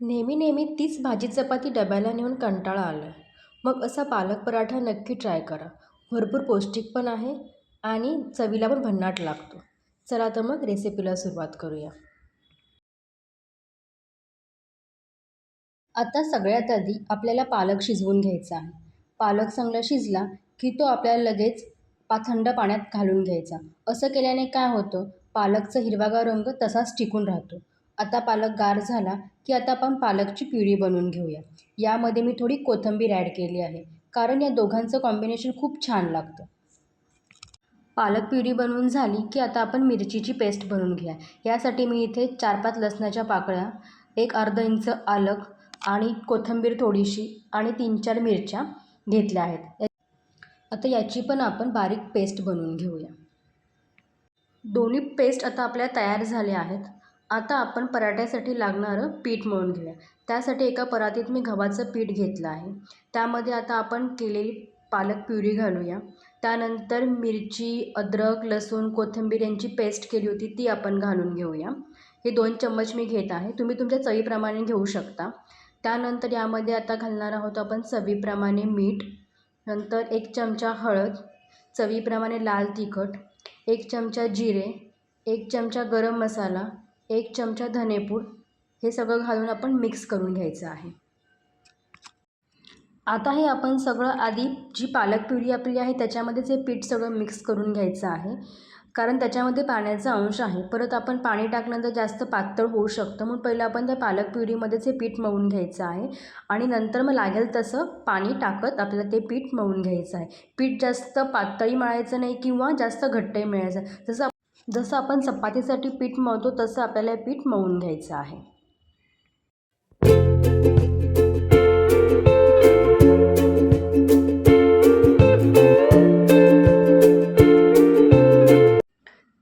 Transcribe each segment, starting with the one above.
नेहमी नेहमी तीच भाजी चपाती डब्याला नेऊन कंटाळा आला आहे मग असा पालक पराठा नक्की ट्राय करा. भरपूर पौष्टिक पण आहे आणि चवीला पण भन्नाट लागतो. चला तर मग रेसिपीला सुरुवात करूया. आता सगळ्यात आधी आपल्याला पालक शिजवून घ्यायचा आहे. पालक चांगला शिजला की तो आपल्याला लगेच पा थंड पाण्यात घालून घ्यायचा. असं केल्याने काय होतं? पालकचा हिरवागार रंग तसाच टिकून राहतो. आता पालक गार झाला की आता आपण पालकची प्युरी बनवून घेऊया. यामध्ये मी थोडी कोथिंबीर ॲड केली आहे कारण या दोघांचं कॉम्बिनेशन खूप छान लागतं. पालक प्युरी बनवून झाली की आता आपण मिरचीची पेस्ट बनवून घ्या यासाठी मी इथे चार पाच लसणाच्या पाकळ्या एक अर्धा इंच आलक आणि कोथिंबीर थोडीशी आणि तीन चार मिरच्या घेतल्या आहेत. आता याची पण आपण बारीक पेस्ट बनवून घेऊया. दोन्ही पेस्ट आता आपल्या तयार झाल्या आहेत. आता आपण पराठ्यासाठी लागणारं पीठ मळून घेऊया. त्यासाठी एका परातीत मी गव्हाचं पीठ घेतलं आहे. त्यामध्ये आता आपण केलेली पालक प्युरी घालूया. त्यानंतर मिरची अद्रक लसूण कोथिंबीर यांची पेस्ट केली होती ती आपण घालून घेऊया. हे दोन चम्मच मी घेत आहे. तुम्ही तुमच्या चवीप्रमाणे घेऊ शकता. त्यानंतर यामध्ये आता घालणार आहोत आपण चवीप्रमाणे मीठ. नंतर एक चमचा हळद. चवीप्रमाणे लाल तिखट. एक चमचा जिरे. एक चमचा गरम मसाला. एक चमचा धनेपूड हे सगळं घालून आपण मिक्स करून घ्यायचं आहे. आता हे आपण सगळं आधी जी पालक प्युरी आपली आहे त्याच्यामध्येच हे पीठ सगळं मिक्स करून घ्यायचं आहे. कारण त्याच्यामध्ये पाण्याचा अंश आहे. परत आपण पाणी टाकल्यानंतर जास्त पातळ होऊ शकतं. म्हणून पहिलं आपण त्या पालक प्युरीमध्येच हे पीठ मळून घ्यायचं आहे. आणि नंतर मग लागेल तसं पाणी टाकत आपल्याला ते पीठ मळून घ्यायचं आहे. पीठ जास्त पातळी मळायचं नाही किंवा जास्त घट्टही मिळायचं जसं जसं आपण चपातीसाठी पीठ मळतो तसं आपल्याला हे पीठ मळून घ्यायचं आहे.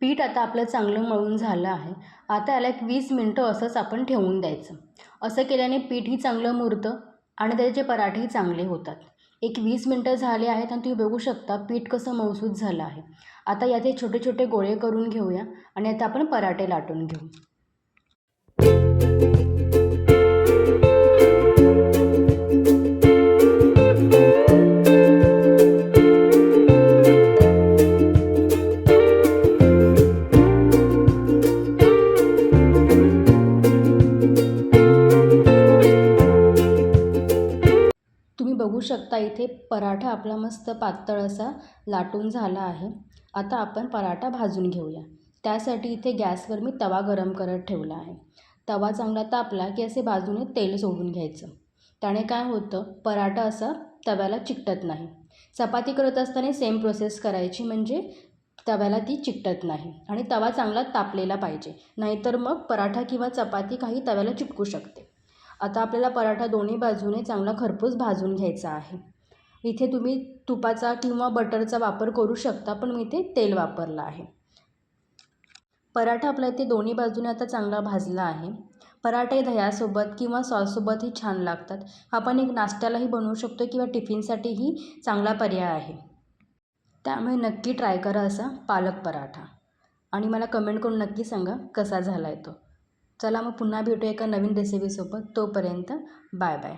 पीठ आता आपलं चांगलं मळून झालं आहे. आता याला एक वीस मिनटं असंच आपण ठेवून द्यायचं. असं केल्याने पीठही चांगलं मुरतं आणि त्याचे पराठेही चांगले होतात. एक वीस मिनटं झाले आहेत आणि तुम्ही बघू शकता पीठ कसं मौसूद झालं आहे. आता याचे छोटे छोटे गोळे करून घेऊया आणि आता आपण पराठे लाटून घेऊ. शकता इथे पराठा आपला मस्त पातळ असा लाटून झाला आहे. आता आपण पराठा भाजून घेऊया. त्यासाठी इथे गॅसवर मी तवा गरम करत ठेवला आहे. तवा चांगला तापला की असे बाजूने तेल सोडून घ्यायचं. त्याने काय होतं पराठा असा तव्याला चिकटत नाही. चपाती करत असताना सेम प्रोसेस करायची म्हणजे तव्याला ती चिकटत नाही आणि तवा चांगला तापलेला पाहिजे. नाहीतर मग पराठा किंवा चपाती काही तव्याला चिटकू शकते. आता आपल्याला पराठा दोन्ही बाजूने चांगला खरपूस भाजून घ्यायचा आहे. इथे तुम्ही तुपाचा किंवा बटरचा वापर करू शकता पण मी इथे तेल वापरलं आहे. पराठा आपला इथे दोन्ही बाजूने आता चांगला भाजला आहे. पराठे दह्यासोबत किंवा सॉससोबतही छान लागतात. आपण एक नाश्त्यालाही बनवू शकतो किंवा टिफिनसाठीही चांगला पर्याय आहे. त्यामुळे नक्की ट्राय करा असा पालक पराठा. आणि मला कमेंट करून नक्की सांगा कसा झाला आहे तो. चला मग पुन्हा भेटूया एका नवीन रेसिपीसोबत तोपर्यंत बाय बाय.